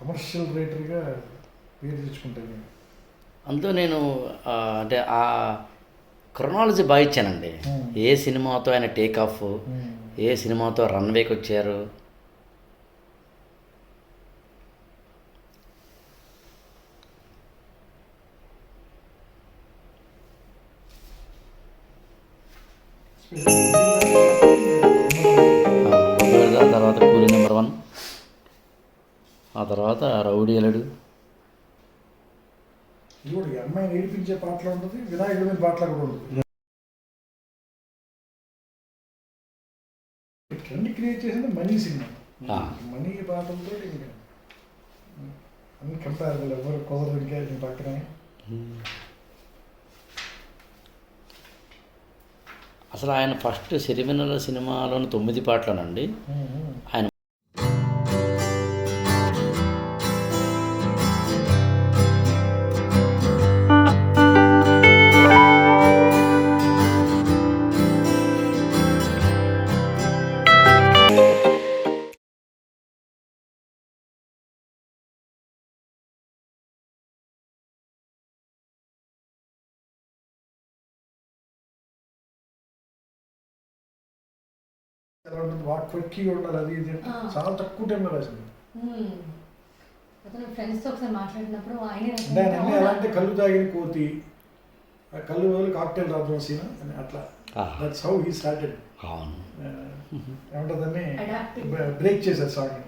Commercial రైటర్గా పేరు తెచ్చుకుంటాను నేను. అందులో నేను అంటే ఆ క్రొనాలజీ బాగా ఇచ్చానండి. ఏ సినిమాతో ఆయన టేక్ ఆఫ్ ఏ సినిమాతో రన్వేకి వచ్చారు తర్వాత కూలీ నెంబర్ వన్. ఆ తర్వాత రౌడీ అలడు అమ్మాయిని ఏడిపించే పాటలు ఉంటుంది వినాయకుడి పాటలు కూడా ఉంటుంది. ట్రెండ్ క్రియేట్ చేసింది మనీ సినిమా. మనీ పాటలతో అన్ని కంపారబుల్ ఎవరు కుదరదు ఇంకా పక్కనే అసలు ఆయన ఫస్ట్ సిరివెన్నెల సినిమాలోని తొమ్మిది పాటలనండి. ఆయన ఎలా ఉంటుంది వాక్ క్విక్గా ఉండాలి అది ఇది. చాలా తక్కువ టైంలో రాసింది. అతను ఫ్రెండ్స్తో ఒకసారి మాట్లాడినప్పుడు ఆయనే అంటే ఆయన అన్ని ఎలా అంటే కళ్ళు తాగిన కోతి ఆ కళ్ళు వదిలి కాక్టైల్ రాద్దాం సీన్ అని అట్లా. దట్స్ హౌ హీ స్టార్టెడ్ అవును ఏమంటుందని. బ్రేక్ చేశారు సాంగ్